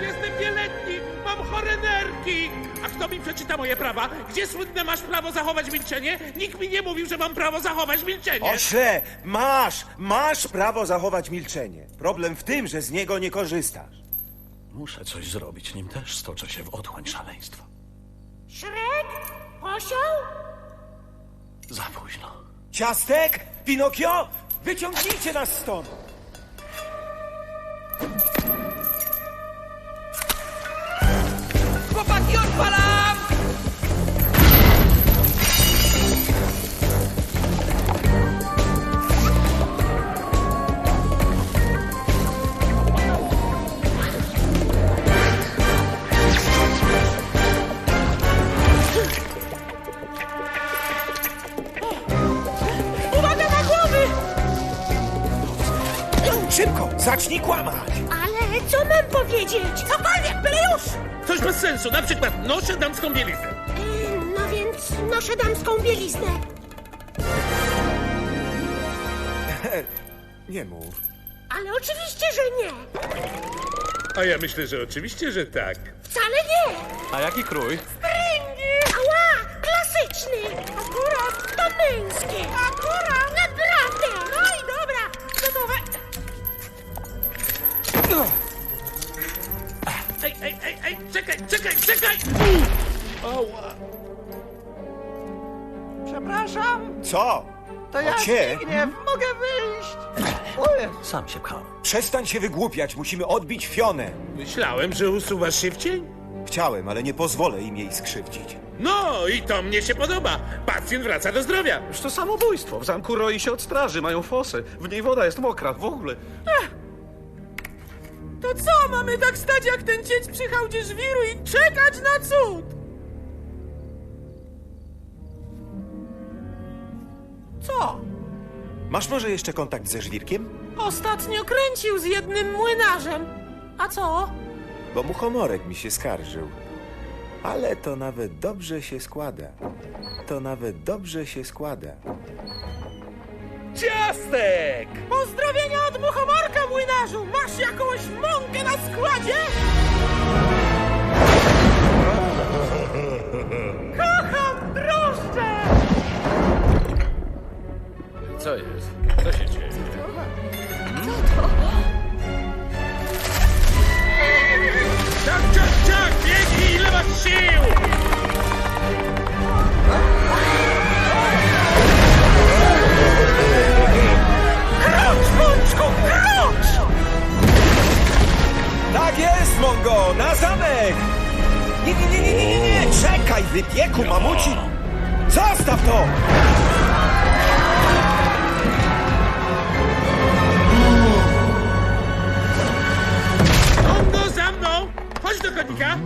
Jestem nieletni! Mam chore nerki! A kto mi przeczyta moje prawa? Gdzie słynne masz prawo zachować milczenie? Nikt mi nie mówił, że mam prawo zachować milczenie! Ośle, masz, masz prawo zachować milczenie. Problem w tym, że z niego nie korzystasz. Muszę coś zrobić, nim też stoczę się w otchłań szaleństwa. Szrek? Osioł? Za późno. Ciastek? Pinokio? Wyciągnijcie nas stąd! Szybko, zacznij kłamać! Ale co mam powiedzieć? Cokolwiek, byle już! Coś bez sensu, na przykład noszę damską bieliznę. Yy, no więc noszę damską bieliznę. Nie mów. Ale oczywiście, że nie. A ja myślę, że oczywiście, że tak. Wcale nie. A jaki krój? Stringi! Ała! Klasyczny! Akurat to męskie! Akurat! Ej, ej, ej, ej, czekaj, czekaj, czekaj! Ała. Przepraszam, Co? to ja cię? Mogę wyjść. Oj, Sam się pchałem. Przestań się wygłupiać, musimy odbić Fionę. Myślałem, że usuwasz się w cień. Chciałem, ale nie pozwolę im jej skrzywdzić. No i to mnie się podoba. Pacjent wraca do zdrowia. Już to samobójstwo. W zamku roi się od straży, mają fosę. W niej woda jest mokra, w ogóle. To co, mamy tak stać jak ten cieć przy hałdzie żwiru i czekać na cud? Co? Masz może jeszcze kontakt ze żwirkiem? Ostatnio kręcił z jednym młynarzem. A co? Bo muchomorek mi się skarżył. Ale to nawet dobrze się składa. To nawet dobrze się składa. Ciastek! Pozdrowienia od muchomorka, młynarzu! Masz jakąś mąkę na składzie? Kocham drożdże! Co jest? Co się dzieje? Nie, nie, nie, nie, nie, nie, nie! Czekaj, wypieku, mamuci! Zostaw to! Kongo za mną! Chodź do konika!